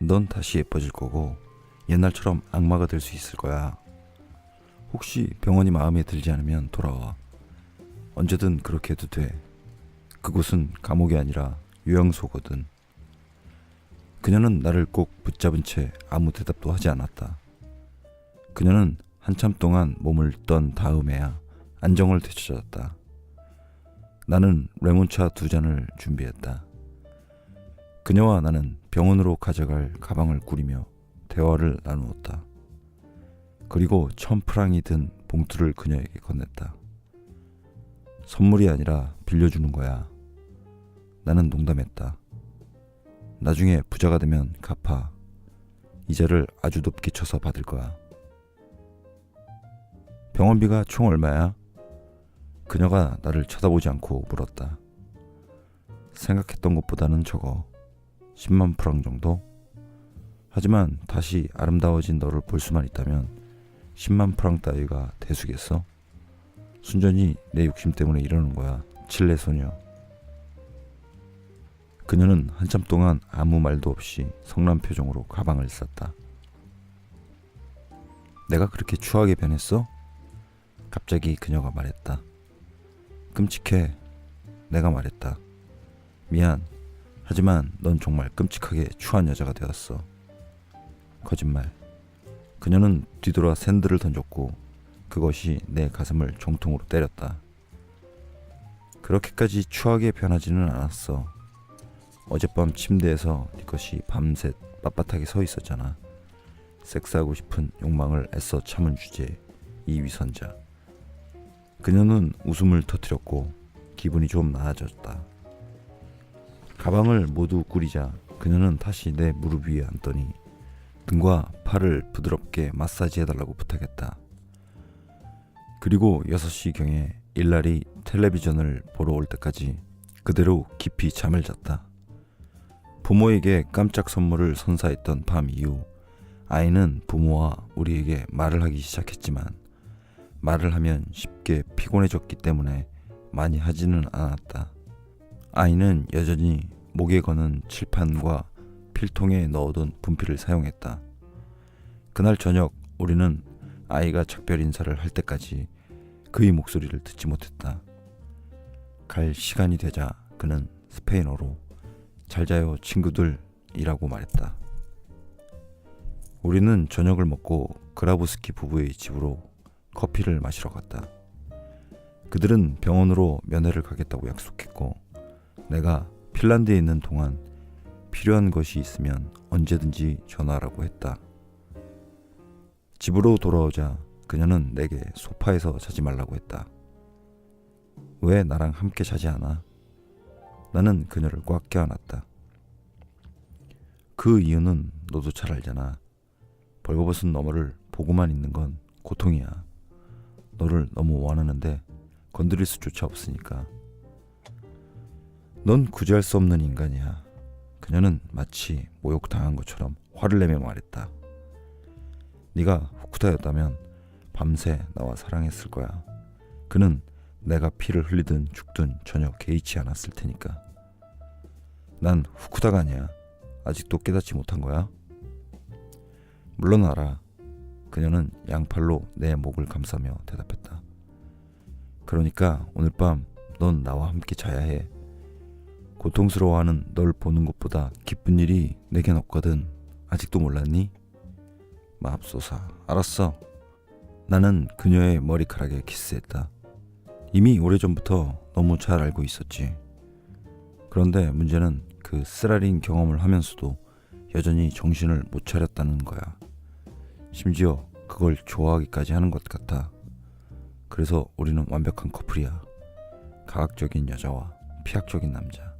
넌 다시 예뻐질 거고 옛날처럼 악마가 될 수 있을 거야. 혹시 병원이 마음에 들지 않으면 돌아와. 언제든 그렇게 해도 돼. 그곳은 감옥이 아니라 요양소거든. 그녀는 나를 꼭 붙잡은 채 아무 대답도 하지 않았다. 그녀는 한참 동안 몸을 떤 다음에야 안정을 되찾았다. 나는 레몬차 두 잔을 준비했다. 그녀와 나는 병원으로 가져갈 가방을 꾸리며 대화를 나누었다. 그리고 천 프랑이 든 봉투를 그녀에게 건넸다. 선물이 아니라 빌려주는 거야. 나는 농담했다. 나중에 부자가 되면 갚아. 이자를 아주 높게 쳐서 받을 거야. 병원비가 총 얼마야? 그녀가 나를 쳐다보지 않고 물었다. 생각했던 것보다는 적어. 10만 프랑 정도? 하지만 다시 아름다워진 너를 볼 수만 있다면 10만 프랑 따위가 대수겠어? 순전히 내 욕심 때문에 이러는 거야. 칠레 소녀. 그녀는 한참 동안 아무 말도 없이 성난 표정으로 가방을 쌌다. 내가 그렇게 추하게 변했어? 갑자기 그녀가 말했다. 끔찍해. 내가 말했다. 미안. 하지만 넌 정말 끔찍하게 추한 여자가 되었어. 거짓말. 그녀는 뒤돌아 샌들을 던졌고 그것이 내 가슴을 정통으로 때렸다. 그렇게까지 추하게 변하지는 않았어. 어젯밤 침대에서 네 것이 밤새 빳빳하게 서 있었잖아. 섹스하고 싶은 욕망을 애써 참은 주제 이 위선자. 그녀는 웃음을 터뜨렸고 기분이 좀 나아졌다. 가방을 모두 꾸리자 그녀는 다시 내 무릎 위에 앉더니 등과 팔을 부드럽게 마사지해달라고 부탁했다. 그리고 6시경에 일날이 텔레비전을 보러 올 때까지 그대로 깊이 잠을 잤다. 부모에게 깜짝 선물을 선사했던 밤 이후 아이는 부모와 우리에게 말을 하기 시작했지만 말을 하면 쉽게 피곤해졌기 때문에 많이 하지는 않았다. 아이는 여전히 목에 거는 칠판과 필통에 넣어둔 분필을 사용했다. 그날 저녁 우리는 아이가 작별 인사를 할 때까지 그의 목소리를 듣지 못했다. 갈 시간이 되자 그는 스페인어로 잘 자요 친구들이라고 말했다. 우리는 저녁을 먹고 그라부스키 부부의 집으로 커피를 마시러 갔다. 그들은 병원으로 면회를 가겠다고 약속했고 내가 핀란드에 있는 동안 필요한 것이 있으면 언제든지 전화하라고 했다. 집으로 돌아오자 그녀는 내게 소파에서 자지 말라고 했다. 왜 나랑 함께 자지 않아? 나는 그녀를 꽉 껴안았다. 그 이유는 너도 잘 알잖아. 벌거벗은 너머를 보고만 있는 건 고통이야. 너를 너무 원하는데 건드릴 수조차 없으니까. 넌 구제할 수 없는 인간이야. 그녀는 마치 모욕당한 것처럼 화를 내며 말했다. 네가 후쿠다였다면 밤새 나와 사랑했을 거야. 그는 내가 피를 흘리든 죽든 전혀 개의치 않았을 테니까. 난 후쿠다가 아니야. 아직도 깨닫지 못한 거야. 물론 알아. 그녀는 양팔로 내 목을 감싸며 대답했다. 그러니까 오늘 밤 넌 나와 함께 자야 해. 고통스러워하는 널 보는 것보다 기쁜 일이 내겐 없거든. 아직도 몰랐니? 맙소사. 알았어. 나는 그녀의 머리카락에 키스했다. 이미 오래전부터 너무 잘 알고 있었지. 그런데 문제는 그 쓰라린 경험을 하면서도 여전히 정신을 못 차렸다는 거야. 심지어 그걸 좋아하기까지 하는 것 같아. 그래서 우리는 완벽한 커플이야. 가학적인 여자와 피학적인 남자.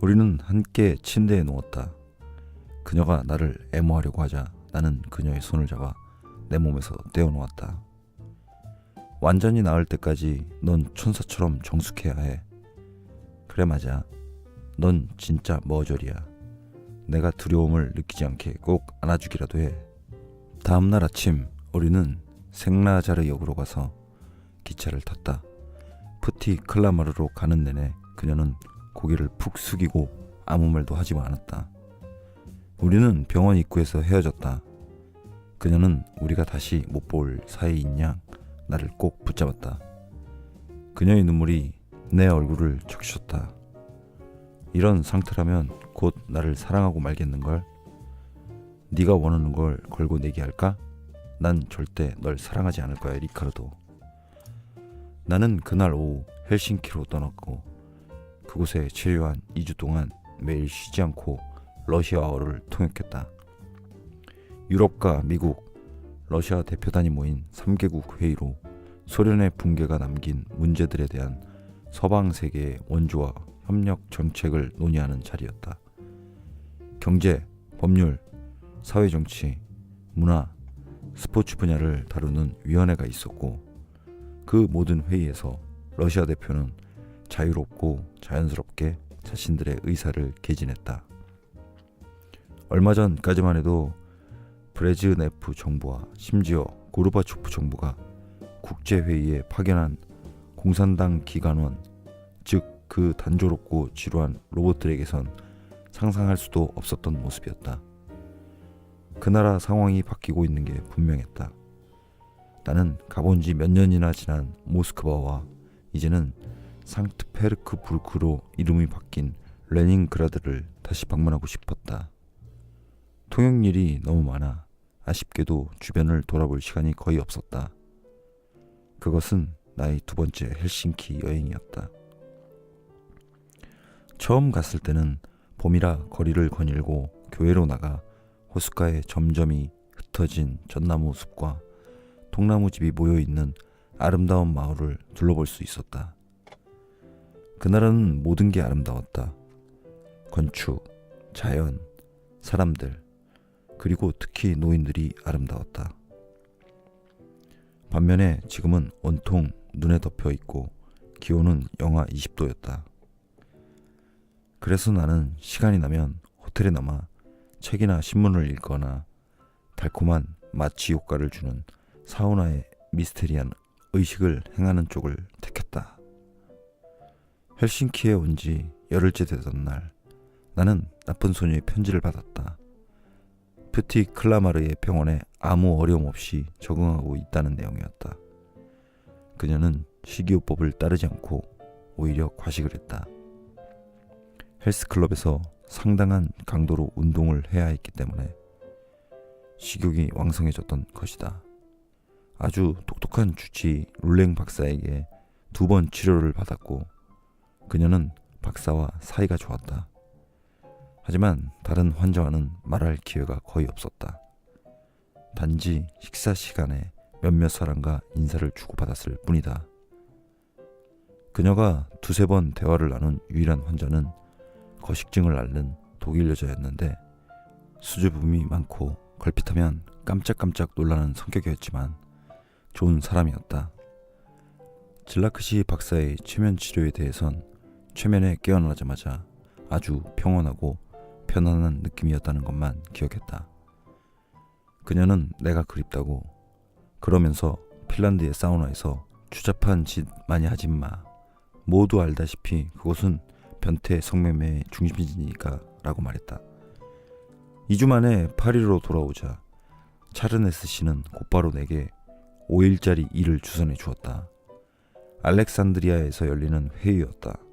우리는 함께 침대에 누웠다. 그녀가 나를 애모하려고 하자 나는 그녀의 손을 잡아 내 몸에서 떼어놓았다. 완전히 나을 때까지 넌 천사처럼 정숙해야 해. 그래 맞아. 넌 진짜 머저리야. 내가 두려움을 느끼지 않게 꼭 안아주기라도 해. 다음날 아침 우리는 생라자르 역으로 가서 기차를 탔다. 푸티 클라마르로 가는 내내 그녀는 고개를 푹 숙이고 아무 말도 하지 않았다. 우리는 병원 입구에서 헤어졌다. 그녀는 우리가 다시 못 볼 사이인 양 나를 꼭 붙잡았다. 그녀의 눈물이 내 얼굴을 적셨다. 이런 상태라면 곧 나를 사랑하고 말겠는걸? 네가 원하는 걸 걸고 내기 할까? 난 절대 널 사랑하지 않을 거야, 리카르도. 나는 그날 오후 헬싱키로 떠났고 그곳에 체류한 2주 동안 매일 쉬지 않고 러시아어를 통역했다. 유럽과 미국, 러시아 대표단이 모인 3개국 회의로 소련의 붕괴가 남긴 문제들에 대한 서방 세계의 원조와 협력 정책을 논의하는 자리였다. 경제, 법률, 사회 정치, 문화, 스포츠 분야를 다루는 위원회가 있었고 그 모든 회의에서 러시아 대표는 자유롭고 자연스럽게 자신들의 의사를 개진했다. 얼마 전까지만 해도 브레즈네프 정부와 심지어 고르바초프 정부가 국제회의에 파견한 공산당 기관원, 즉 그 단조롭고 지루한 로봇들에게선 상상할 수도 없었던 모습이었다. 그 나라 상황이 바뀌고 있는 게 분명했다. 나는 가본 지 몇 년이나 지난 모스크바와 이제는 상트페르크 부르크로 이름이 바뀐 레닌그라드를 다시 방문하고 싶었다. 통역 일이 너무 많아 아쉽게도 주변을 돌아볼 시간이 거의 없었다. 그것은 나의 두 번째 헬싱키 여행이었다. 처음 갔을 때는 봄이라 거리를 거닐고 교회로 나가 호숫가에 점점이 흩어진 전나무 숲과 통나무 집이 모여 있는 아름다운 마을을 둘러볼 수 있었다. 그날은 모든 게 아름다웠다. 건축, 자연, 사람들, 그리고 특히 노인들이 아름다웠다. 반면에 지금은 온통 눈에 덮여 있고 기온은 영하 20도였다. 그래서 나는 시간이 나면 호텔에 남아 책이나 신문을 읽거나 달콤한 마취 효과를 주는 사우나의 미스테리한 의식을 행하는 쪽을 택했다. 헬싱키에 온 지 열흘째 되던 날, 나는 나쁜 소녀의 편지를 받았다. 푸티 클라마르의 병원에 아무 어려움 없이 적응하고 있다는 내용이었다. 그녀는 식이요법을 따르지 않고 오히려 과식을 했다. 헬스클럽에서 상당한 강도로 운동을 해야 했기 때문에 식욕이 왕성해졌던 것이다. 아주 똑똑한 주치 룰랭 박사에게 두 번 치료를 받았고 그녀는 박사와 사이가 좋았다. 하지만 다른 환자와는 말할 기회가 거의 없었다. 단지 식사 시간에 몇몇 사람과 인사를 주고받았을 뿐이다. 그녀가 두세 번 대화를 나눈 유일한 환자는 거식증을 앓는 독일 여자였는데 수줍음이 많고 걸핏하면 깜짝깜짝 놀라는 성격이었지만 좋은 사람이었다. 질라크시 박사의 최면 치료에 대해선 최면에 깨어나자마자 아주 평온하고 편안한 느낌이었다는 것만 기억했다. 그녀는 내가 그립다고 그러면서 핀란드의 사우나에서 추잡한 짓 많이 하지 마. 모두 알다시피 그곳은 변태 성매매의 중심지니까 라고 말했다. 2주 만에 파리로 돌아오자 차르네스 씨는 곧바로 내게 5일짜리 일을 주선해 주었다. 알렉산드리아에서 열리는 회의였다.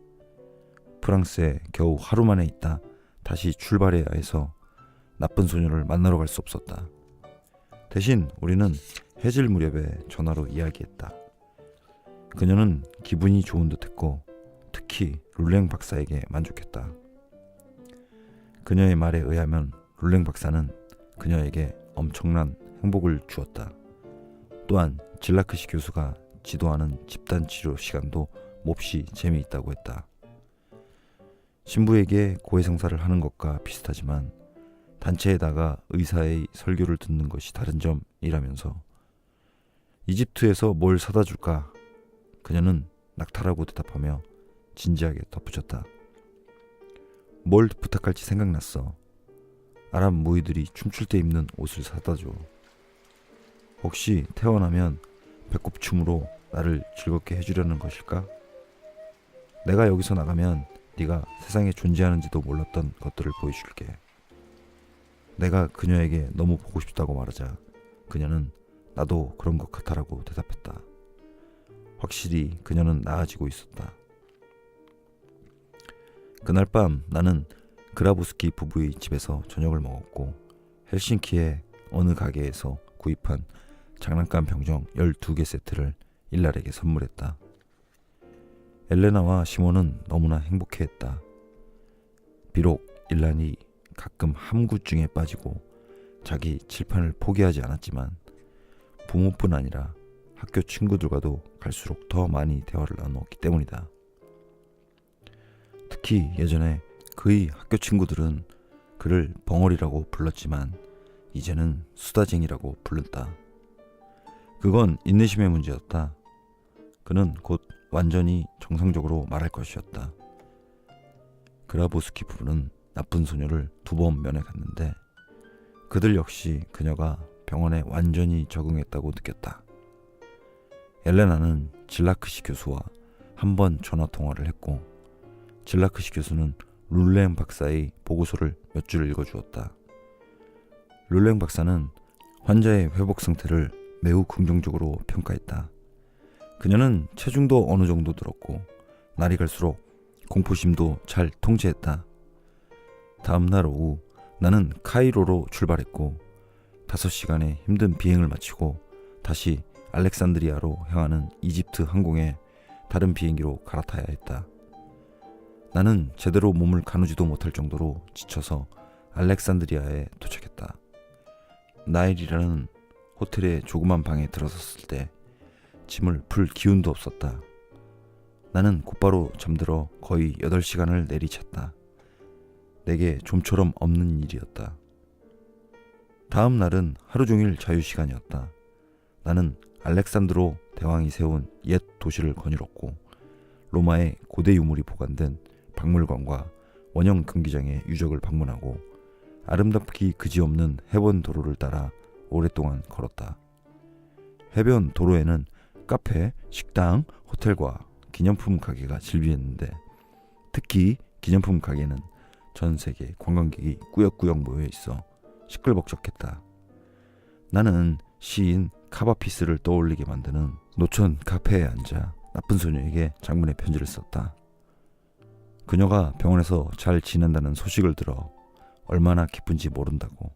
프랑스에 겨우 하루 만에 있다 다시 출발해야 해서 나쁜 소녀를 만나러 갈 수 없었다. 대신 우리는 해질 무렵에 전화로 이야기했다. 그녀는 기분이 좋은 듯했고 특히 룰랭 박사에게 만족했다. 그녀의 말에 의하면 룰랭 박사는 그녀에게 엄청난 행복을 주었다. 또한 질라크시 교수가 지도하는 집단 치료 시간도 몹시 재미있다고 했다. 신부에게 고해성사를 하는 것과 비슷하지만 단체에다가 의사의 설교를 듣는 것이 다른 점이라면서 이집트에서 뭘 사다 줄까? 그녀는 낙타라고 대답하며 진지하게 덧붙였다. 뭘 부탁할지 생각났어. 아랍 무이들이 춤출 때 입는 옷을 사다 줘. 혹시 태어나면 배꼽춤으로 나를 즐겁게 해주려는 것일까? 내가 여기서 나가면 네가 세상에 존재하는지도 몰랐던 것들을 보여줄게. 내가 그녀에게 너무 보고 싶다고 말하자 그녀는 나도 그런 것 같아라고 대답했다. 확실히 그녀는 나아지고 있었다. 그날 밤 나는 그라보스키 부부의 집에서 저녁을 먹었고 헬싱키의 어느 가게에서 구입한 장난감 병정 12개 세트를 일날에게 선물했다. 엘레나와 시몬은 너무나 행복해했다. 비록 일란이 가끔 함구증에 빠지고 자기 칠판을 포기하지 않았지만 부모뿐 아니라 학교 친구들과도 갈수록 더 많이 대화를 나누었기 때문이다. 특히 예전에 그의 학교 친구들은 그를 벙어리라고 불렀지만 이제는 수다쟁이라고 불렀다. 그건 인내심의 문제였다. 그는 곧 완전히 정상적으로 말할 것이었다. 그라보스키 부부는 나쁜 소녀를 두 번 면회 갔는데 그들 역시 그녀가 병원에 완전히 적응했다고 느꼈다. 엘레나는 질라크시 교수와 한 번 전화 통화를 했고 질라크시 교수는 룰랭 박사의 보고서를 몇줄 읽어주었다. 룰랭 박사는 환자의 회복 상태를 매우 긍정적으로 평가했다. 그녀는 체중도 어느 정도 들었고 날이 갈수록 공포심도 잘 통제했다. 다음 날 오후 나는 카이로로 출발했고 5시간의 힘든 비행을 마치고 다시 알렉산드리아로 향하는 이집트 항공에 다른 비행기로 갈아타야 했다. 나는 제대로 몸을 가누지도 못할 정도로 지쳐서 알렉산드리아에 도착했다. 나일이라는 호텔의 조그만 방에 들어섰을 때 짐을 풀 기운도 없었다. 나는 곧바로 잠들어 거의 8시간을 내리쳤다. 내게 좀처럼 없는 일이었다. 다음 날은 하루 종일 자유 시간이었다. 나는 알렉산드로 대왕이 세운 옛 도시를 거닐었고 로마의 고대 유물이 보관된 박물관과 원형 경기장의 유적을 방문하고 아름답기 그지없는 해변 도로를 따라 오랫동안 걸었다. 해변 도로에는 카페, 식당, 호텔과 기념품 가게가 질비했는데 특히 기념품 가게는 전 세계 관광객이 꾸역꾸역 모여 있어 시끌벅적했다. 나는 시인 카바피스를 떠올리게 만드는 노천 카페에 앉아 나쁜 소녀에게 장문의 편지를 썼다. 그녀가 병원에서 잘 지낸다는 소식을 들어 얼마나 기쁜지 모른다고.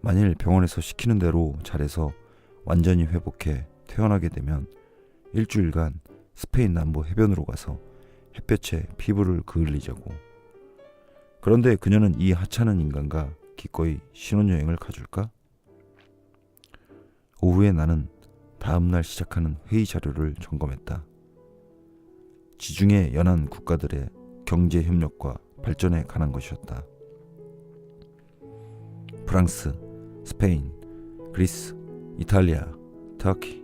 만일 병원에서 시키는 대로 잘해서 완전히 회복해 퇴원하게 되면 일주일간 스페인 남부 해변으로 가서 햇볕에 피부를 그을리자고. 그런데 그녀는 이 하찮은 인간과 기꺼이 신혼여행을 가줄까? 오후에 나는 다음날 시작하는 회의 자료를 점검했다. 지중해 연안 국가들의 경제 협력과 발전에 관한 것이었다. 프랑스, 스페인, 그리스, 이탈리아, 터키,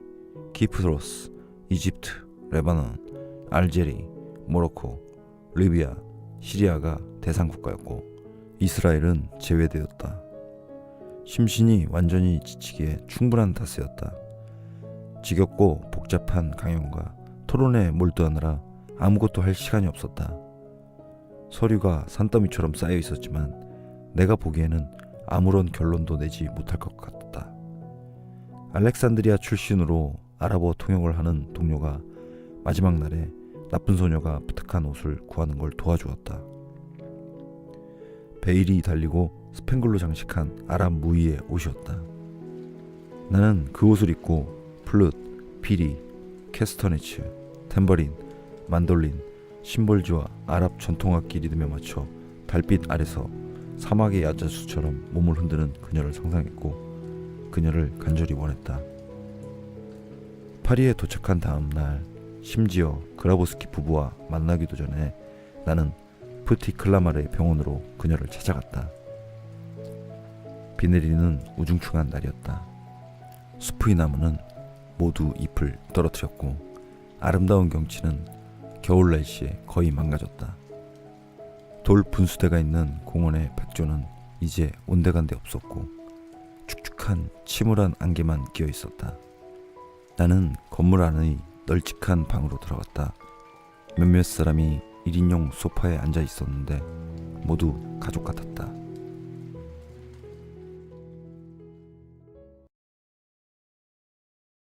키프로스, 이집트, 레바논, 알제리, 모로코, 리비아, 시리아가 대상 국가였고 이스라엘은 제외되었다. 심신이 완전히 지치기에 충분한 탓이었다. 지겹고 복잡한 강연과 토론에 몰두하느라 아무것도 할 시간이 없었다. 서류가 산더미처럼 쌓여 있었지만 내가 보기에는 아무런 결론도 내지 못할 것 같았다. 알렉산드리아 출신으로 아랍어 통역을 하는 동료가 마지막 날에 나쁜 소녀가 부탁한 옷을 구하는 걸 도와주었다. 베일이 달리고 스팽글로 장식한 아랍 무늬의 옷이었다. 나는 그 옷을 입고 플룻, 피리, 캐스터네츠, 탬버린, 만돌린, 심볼지와 아랍 전통악기 리듬에 맞춰 달빛 아래서 사막의 야자수처럼 몸을 흔드는 그녀를 상상했고 그녀를 간절히 원했다. 파리에 도착한 다음 날 심지어 그라보스키 부부와 만나기도 전에 나는 프티 클라마르의 병원으로 그녀를 찾아갔다. 비 내리는 우중충한 날이었다. 숲의 나무는 모두 잎을 떨어뜨렸고 아름다운 경치는 겨울 날씨에 거의 망가졌다. 돌 분수대가 있는 공원의 백조는 이제 온데간데 없었고 축축한 침울한 안개만 끼어 있었다. 나는 건물 안의 널찍한 방으로 들어갔다. 몇몇 사람이 1인용 소파에 앉아 있었는데 모두 가족 같았다.